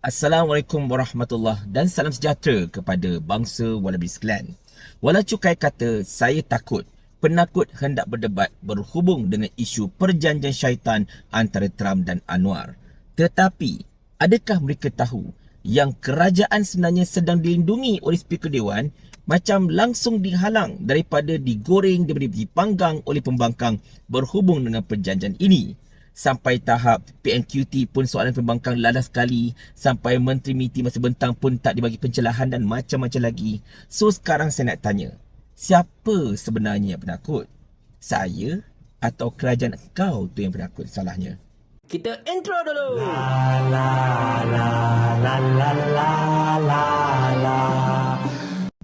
Assalamualaikum warahmatullahi dan salam sejahtera kepada bangsa Wallaby sekalian. Walau cukai kata saya takut, penakut hendak berdebat berhubung dengan isu perjanjian syaitan antara Trump dan Anwar. Tetapi, adakah mereka tahu yang kerajaan sebenarnya sedang dilindungi oleh Speaker Dewan macam langsung dihalang daripada digoreng daripada dipanggang oleh pembangkang berhubung dengan perjanjian ini? Sampai tahap PNQT pun soalan pembangkang lalas sekali sampai Menteri MITI masa bentang pun tak dibagi pencerahan dan macam-macam lagi. So sekarang saya nak tanya, siapa sebenarnya yang penakut? Saya atau kerajaan kau tu yang penakut salahnya? Kita intro dulu. La la la la la la la la.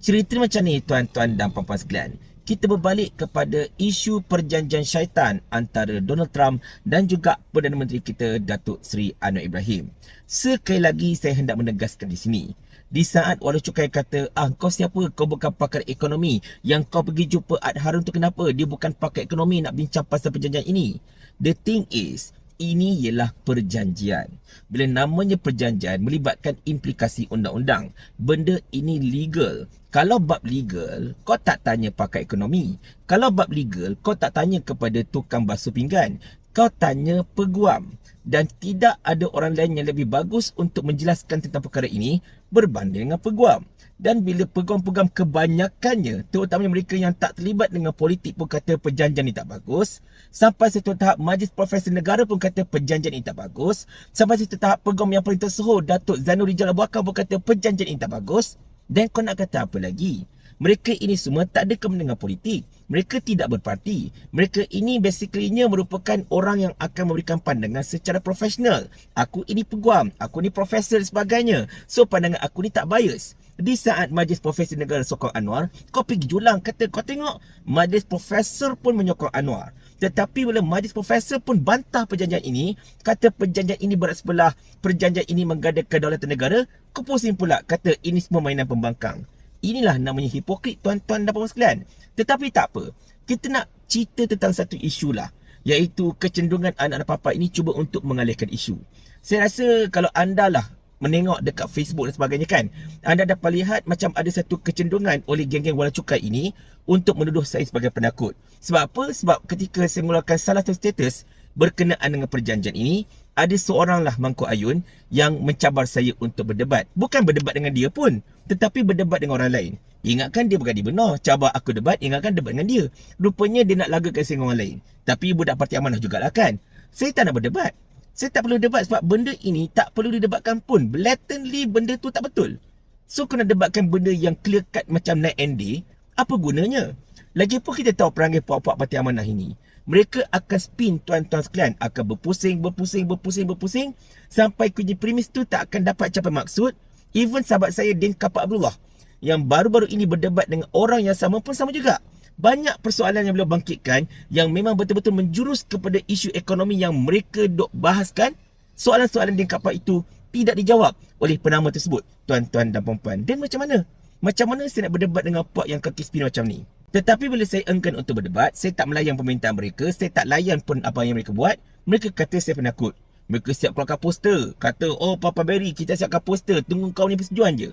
Cerita macam ni tuan-tuan dan puan-puan sekalian kita berbalik kepada isu perjanjian syaitan antara Donald Trump dan juga Perdana Menteri kita Datuk Seri Anwar Ibrahim. Sekali lagi saya hendak menegaskan di sini. Di saat Walau Cukai kata, ah kau siapa? Kau bukan pakar ekonomi. Yang kau pergi jumpa Ad Harun tu kenapa? Dia bukan pakar ekonomi nak bincang pasal perjanjian ini. The thing is, ini ialah perjanjian. Bila namanya perjanjian melibatkan implikasi undang-undang. Benda ini legal. Kalau bab legal, kau tak tanya pakar ekonomi. Kalau bab legal, kau tak tanya kepada tukang basuh pinggan. Kau tanya peguam. Dan tidak ada orang lain yang lebih bagus untuk menjelaskan tentang perkara ini berbanding dengan peguam. Dan bila peguam-peguam kebanyakannya, terutamanya mereka yang tak terlibat dengan politik pun kata perjanjian ini tak bagus. Sampai satu tahap Majlis Profesor Negara pun kata perjanjian ini tak bagus. Sampai satu tahap peguam yang paling tersohor, Datuk Zainul Rijal Abu pun kata perjanjian ini tak bagus. Dan kau nak kata apa lagi? Mereka ini semua tak ada kemenangan politik. Mereka tidak berparti. Mereka ini basically-nya merupakan orang yang akan memberikan pandangan secara profesional. Aku ini peguam. Aku ini profesor dan sebagainya. So pandangan aku ni tak bias. Di saat Majlis Profesor Negara sokong Anwar, kau pergi julang kata kau tengok Majlis Profesor pun menyokong Anwar. Tetapi bila Majlis Profesor pun bantah perjanjian ini, kata perjanjian ini berat sebelah, perjanjian ini menggada kedaulatan negara, kau pusing pula kata ini semua mainan pembangkang. Inilah namanya hipokrit tuan-tuan dan puan sekalian. Tetapi tak apa. Kita nak cerita tentang satu isu lah. Iaitu kecenderungan anak-anak papa ini cuba untuk mengalihkan isu. Saya rasa kalau anda lah menengok dekat Facebook dan sebagainya kan anda dapat lihat macam ada satu kecenderungan oleh geng-geng wala cukai ini untuk menuduh saya sebagai penakut sebab apa? sebab ketika saya mengeluarkan salah satu status berkenaan dengan perjanjian ini ada seorang lah mangkuk ayun yang mencabar saya untuk berdebat bukan berdebat dengan dia pun tetapi berdebat dengan orang lain ingatkan dia bukan dia benar cabar aku debat ingatkan debat dengan dia rupanya dia nak lagakan saya dengan orang lain tapi budak parti amanah jugalah kan saya tak nak berdebat saya tak perlu debat sebab benda ini tak perlu didebatkan pun. Blatantly benda tu tak betul. So kena debatkan benda yang clear cut macam night and day. Apa gunanya? Lagipun kita tahu perangai puak-puak parti amanah ini. Mereka akan spin tuan-tuan sekalian. Akan berpusing, berpusing, berpusing, berpusing. Sampai kunci premis tu tak akan dapat capai maksud. Even sahabat saya Din Kapak Abdullah. Yang baru-baru ini berdebat dengan orang yang sama pun sama juga banyak persoalan yang beliau bangkitkan yang memang betul-betul menjurus kepada isu ekonomi yang mereka dok bahaskan soalan-soalan di kapal itu tidak dijawab oleh penama tersebut tuan-tuan dan puan-puan dan macam mana macam mana saya nak berdebat dengan puak yang kaki spin macam ni tetapi bila saya enggan untuk berdebat saya tak melayan permintaan mereka saya tak layan pun apa yang mereka buat mereka kata saya penakut mereka siap keluarkan poster kata oh Papa Berry kita siapkan poster tunggu kau ni persetujuan je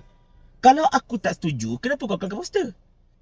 kalau aku tak setuju kenapa kau keluarkan poster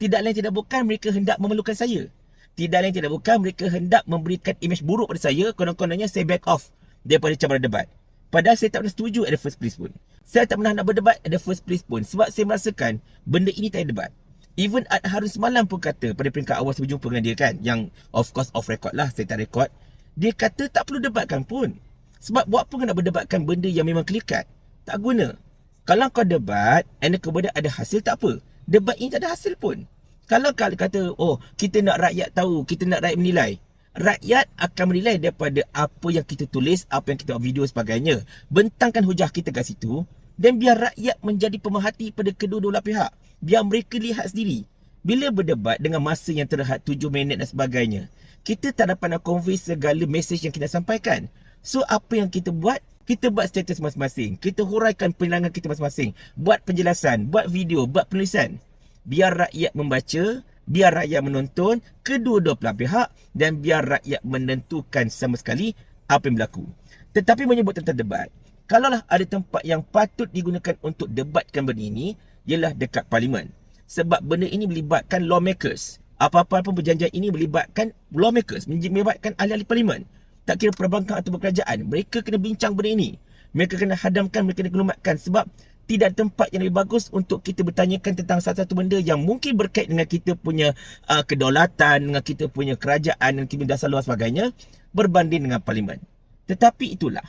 tidak lain tidak bukan mereka hendak memerlukan saya. Tidak lain tidak bukan mereka hendak memberikan imej buruk pada saya. Konon-kononnya saya back off daripada cabaran debat. Padahal saya tak pernah setuju at the first place pun. Saya tak pernah nak berdebat at the first place pun. Sebab saya merasakan benda ini tak ada debat. Even Ad Harun semalam pun kata pada peringkat awal saya berjumpa dengan dia kan. Yang of course off record lah. Saya tak record. Dia kata tak perlu debatkan pun. Sebab buat apa nak berdebatkan benda yang memang cut. Tak guna. Kalau kau debat and kemudian ada hasil tak apa. Debat ini tak ada hasil pun. Kalau kau kata, oh kita nak rakyat tahu, kita nak rakyat menilai. Rakyat akan menilai daripada apa yang kita tulis, apa yang kita buat video sebagainya. Bentangkan hujah kita kat situ. Dan biar rakyat menjadi pemerhati pada kedua-dua pihak. Biar mereka lihat sendiri. Bila berdebat dengan masa yang terhad 7 minit dan sebagainya. Kita tak dapat nak convey segala mesej yang kita sampaikan. So apa yang kita buat? Kita buat status masing-masing. Kita huraikan penerangan kita masing-masing. Buat penjelasan, buat video, buat penulisan biar rakyat membaca, biar rakyat menonton kedua-dua belah pihak dan biar rakyat menentukan sama sekali apa yang berlaku. Tetapi menyebut tentang debat, kalaulah ada tempat yang patut digunakan untuk debatkan benda ini, ialah dekat parlimen. Sebab benda ini melibatkan lawmakers. Apa-apa pun perjanjian ini melibatkan lawmakers, melibatkan ahli-ahli parlimen. Tak kira perbankan atau kerajaan, mereka kena bincang benda ini. Mereka kena hadamkan, mereka kena kelumatkan sebab tidak tempat yang lebih bagus untuk kita bertanyakan tentang satu-satu benda yang mungkin berkait dengan kita punya uh, kedaulatan, dengan kita punya kerajaan dan kita dasar luar sebagainya berbanding dengan parlimen. Tetapi itulah,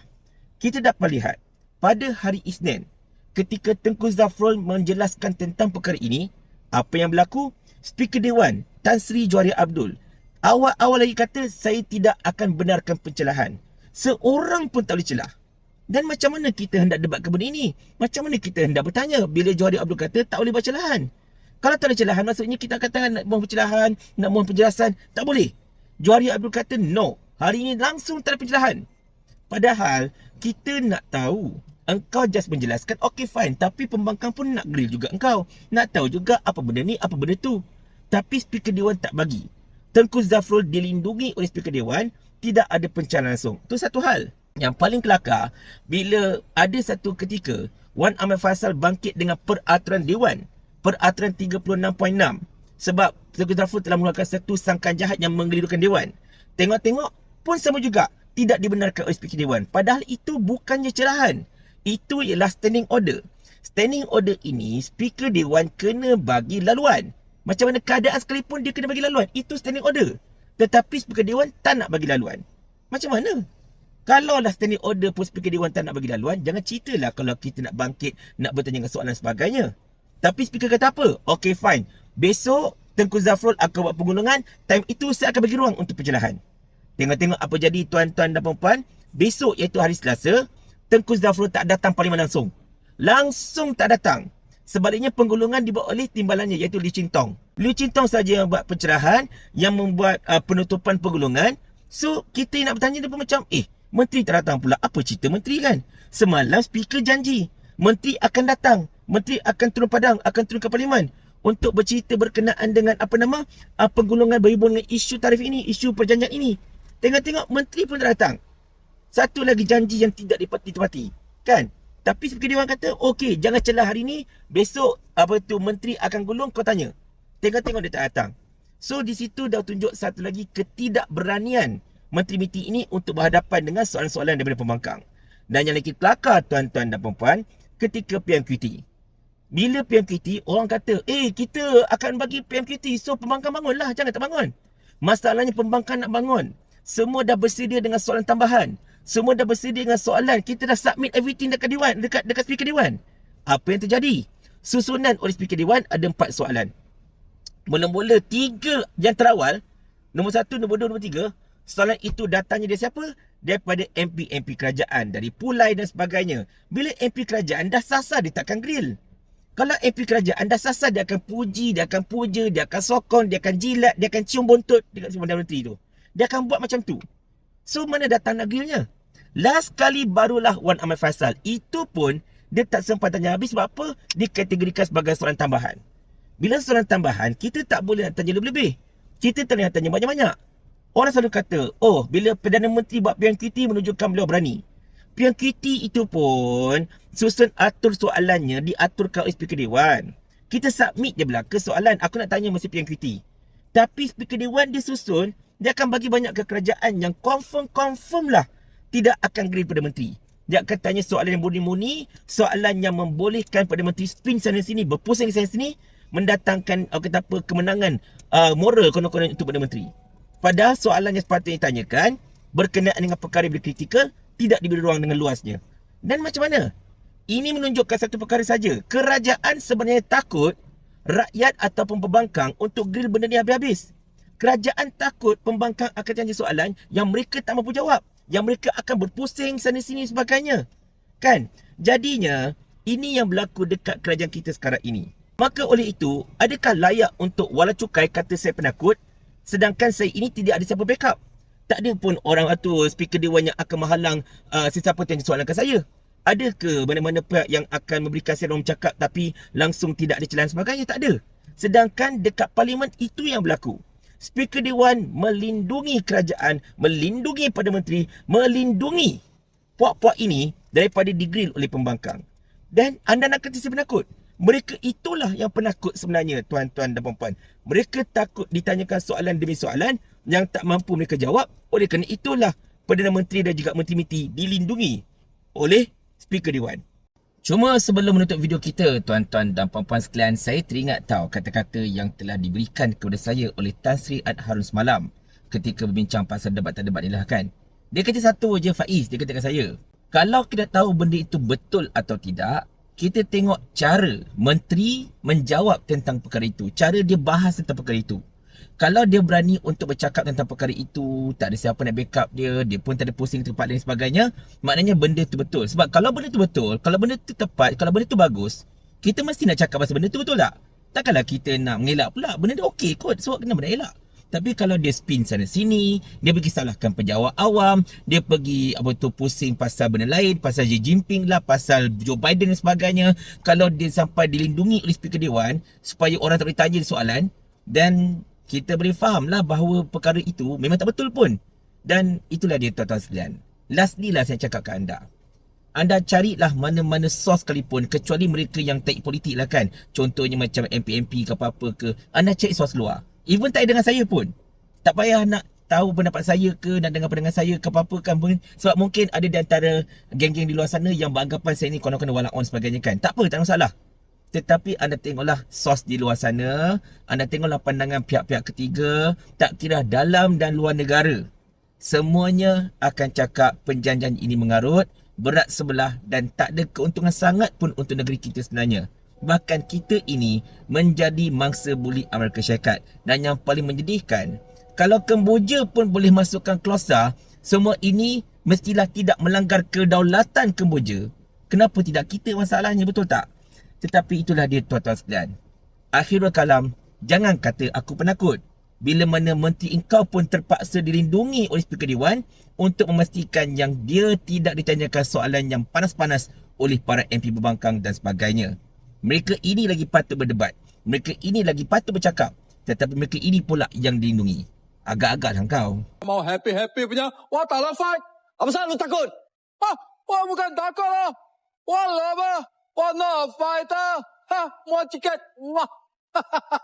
kita dapat lihat pada hari Isnin ketika Tengku Zafrul menjelaskan tentang perkara ini, apa yang berlaku? Speaker Dewan Tan Sri Johari Abdul awal-awal lagi kata saya tidak akan benarkan pencelahan. Seorang pun tak boleh celah. Dan macam mana kita hendak debat ke benda ini? Macam mana kita hendak bertanya bila Johari Abdul kata tak boleh baca lahan? Kalau tak boleh celahan, maksudnya kita akan tangan nak mohon pencelahan, nak mohon penjelasan. Tak boleh. Johari Abdul kata no. Hari ini langsung tak ada pencelahan. Padahal kita nak tahu. Engkau just menjelaskan Okay fine. Tapi pembangkang pun nak grill juga engkau. Nak tahu juga apa benda ni Apa benda tu. Tapi speaker Dewan tak bagi. Tengku Zafrul dilindungi oleh speaker Dewan. Tidak ada pencalonan langsung. Itu satu hal. Yang paling kelakar bila ada satu ketika Wan Ahmad Faisal bangkit dengan peraturan Dewan. Peraturan 36.6 sebab Tengku Zafrul telah mengeluarkan satu sangkaan jahat yang menggelirukan Dewan. Tengok-tengok pun sama juga tidak dibenarkan oleh Speaker Dewan padahal itu bukannya cerahan itu ialah standing order standing order ini Speaker Dewan kena bagi laluan macam mana keadaan sekalipun dia kena bagi laluan itu standing order tetapi Speaker Dewan tak nak bagi laluan macam mana kalau lah standing order pun speaker Dewan tak nak bagi laluan, jangan ceritalah kalau kita nak bangkit, nak bertanya dengan soalan sebagainya. Tapi speaker kata apa? Okay fine. Besok Tengku Zafrul akan buat penggunungan, time itu saya akan bagi ruang untuk pencerahan. Tengok-tengok apa jadi tuan-tuan dan puan besok iaitu hari Selasa, Tengku Zafrul tak datang parlimen langsung. Langsung tak datang. Sebaliknya penggulungan dibuat oleh timbalannya iaitu Lee Chin Tong. Lee Chin Tong saja yang buat pencerahan, yang membuat uh, penutupan penggulungan. So, kita nak bertanya dia pun macam, eh, Menteri tak datang pula. Apa cerita menteri kan? Semalam speaker janji. Menteri akan datang. Menteri akan turun padang. Akan turun ke parlimen. Untuk bercerita berkenaan dengan apa nama? Uh, penggulungan berhubung dengan isu tarif ini. Isu perjanjian ini. Tengok-tengok menteri pun tak datang. Satu lagi janji yang tidak ditepati. Kan? Tapi speaker Dewan kata, okey jangan celah hari ini. Besok apa tu menteri akan gulung kau tanya. Tengok-tengok dia tak datang. So di situ dah tunjuk satu lagi ketidakberanian menteri MITI ini untuk berhadapan dengan soalan-soalan daripada pembangkang. Dan yang lagi kelakar tuan-tuan dan puan ketika PMQT. Bila PMQT, orang kata, eh kita akan bagi PMQT, so pembangkang bangunlah, jangan tak bangun. Masalahnya pembangkang nak bangun. Semua dah bersedia dengan soalan tambahan. Semua dah bersedia dengan soalan. Kita dah submit everything dekat Dewan, dekat dekat Speaker Dewan. Apa yang terjadi? Susunan oleh Speaker Dewan ada empat soalan. Mula-mula tiga yang terawal, nombor satu, nombor dua, nombor tiga, Soalan itu datangnya dari siapa? Daripada MP-MP kerajaan, dari Pulai dan sebagainya. Bila MP kerajaan dah sasar, dia takkan grill. Kalau MP kerajaan dah sasar, dia akan puji, dia akan puja, dia akan sokong, dia akan jilat, dia akan cium buntut dekat Perdana Menteri tu. Dia akan buat macam tu. So, mana datang nak grillnya? Last kali barulah Wan Ahmad Faisal. Itu pun, dia tak sempat tanya habis sebab apa? Dikategorikan sebagai soalan tambahan. Bila soalan tambahan, kita tak boleh tanya lebih-lebih. Kita tak boleh tanya banyak-banyak. Orang selalu kata, oh bila Perdana Menteri buat PMQT menunjukkan beliau berani. PMQT itu pun susun atur soalannya diaturkan oleh Speaker Dewan. Kita submit je belaka soalan. Aku nak tanya mesti PMQT. Tapi Speaker Dewan dia susun, dia akan bagi banyak ke kerajaan yang confirm-confirm lah tidak akan green Perdana Menteri. Dia akan tanya soalan yang murni-murni, soalan yang membolehkan Perdana Menteri spin sana sini, berpusing sana sini, mendatangkan uh, kata apa, kemenangan uh, moral konon-konon untuk Perdana Menteri. Padahal soalan yang sepatutnya ditanyakan berkenaan dengan perkara yang kritikal tidak diberi ruang dengan luasnya. Dan macam mana? Ini menunjukkan satu perkara saja. Kerajaan sebenarnya takut rakyat ataupun pembangkang untuk grill benda ni habis-habis. Kerajaan takut pembangkang akan tanya soalan yang mereka tak mampu jawab. Yang mereka akan berpusing sana-sini sebagainya. Kan? Jadinya, ini yang berlaku dekat kerajaan kita sekarang ini. Maka oleh itu, adakah layak untuk wala cukai kata saya penakut Sedangkan saya ini tidak ada siapa backup. Tak ada pun orang tu speaker dewan yang akan menghalang uh, sesiapa yang soalankan saya. Ada ke mana-mana pihak yang akan memberikan orang cakap tapi langsung tidak ada celah sebagainya? Tak ada. Sedangkan dekat parlimen itu yang berlaku. Speaker Dewan melindungi kerajaan, melindungi Perdana Menteri, melindungi puak-puak ini daripada digrill oleh pembangkang. Dan anda nak kata saya penakut? Mereka itulah yang penakut sebenarnya tuan-tuan dan puan-puan. Mereka takut ditanyakan soalan demi soalan yang tak mampu mereka jawab. Oleh kerana itulah Perdana Menteri dan juga Menteri-Menteri dilindungi oleh Speaker Dewan. Cuma sebelum menutup video kita, tuan-tuan dan puan-puan sekalian, saya teringat tahu kata-kata yang telah diberikan kepada saya oleh Tan Sri Ad Harun semalam ketika berbincang pasal debat-debat ni lah kan. Dia kata satu je Faiz, dia kata kat saya. Kalau kita tahu benda itu betul atau tidak, kita tengok cara menteri menjawab tentang perkara itu. Cara dia bahas tentang perkara itu. Kalau dia berani untuk bercakap tentang perkara itu, tak ada siapa nak backup dia, dia pun tak ada pusing tempat dan sebagainya, maknanya benda itu betul. Sebab kalau benda itu betul, kalau benda itu tepat, kalau benda itu bagus, kita mesti nak cakap pasal benda itu betul tak? Takkanlah kita nak mengelak pula. Benda tu okey kot. Sebab kenapa nak elak? Tapi kalau dia spin sana sini, dia pergi salahkan penjawab awam, dia pergi apa tu pusing pasal benda lain, pasal Xi Jinping lah, pasal Joe Biden dan sebagainya. Kalau dia sampai dilindungi oleh speaker dewan supaya orang tak boleh tanya soalan, then kita boleh faham lah bahawa perkara itu memang tak betul pun. Dan itulah dia tuan-tuan sekalian. Lastly lah saya cakap ke anda. Anda carilah mana-mana sos sekalipun kecuali mereka yang tak politik lah kan. Contohnya macam MP-MP ke apa-apa ke. Anda cari sos luar. Even tak dengan saya pun. Tak payah nak tahu pendapat saya ke nak dengar pandangan saya ke apa-apa kan pun. Sebab mungkin ada di antara geng-geng di luar sana yang beranggapan saya ni konon-konon walak on sebagainya kan. Tak apa, tak ada masalah. Tetapi anda tengoklah sos di luar sana. Anda tengoklah pandangan pihak-pihak ketiga. Tak kira dalam dan luar negara. Semuanya akan cakap penjanjian ini mengarut. Berat sebelah dan tak ada keuntungan sangat pun untuk negeri kita sebenarnya bahkan kita ini menjadi mangsa buli Amerika Syarikat. Dan yang paling menyedihkan, kalau Kemboja pun boleh masukkan klausa, semua ini mestilah tidak melanggar kedaulatan Kemboja. Kenapa tidak kita masalahnya, betul tak? Tetapi itulah dia tuan-tuan sekalian. Akhirul kalam, jangan kata aku penakut. Bila mana menteri engkau pun terpaksa dilindungi oleh Speaker Dewan untuk memastikan yang dia tidak ditanyakan soalan yang panas-panas oleh para MP berbangkang dan sebagainya. Mereka ini lagi patut berdebat. Mereka ini lagi patut bercakap. Tetapi mereka ini pula yang dilindungi. Agak-agak lah kau. Mau happy-happy punya. Wah, tak nak fight. Apa salah lu takut? Wah, wah bukan takut lah. Wah, lama. Wah, no fighter. Ha, mau tiket. Wah.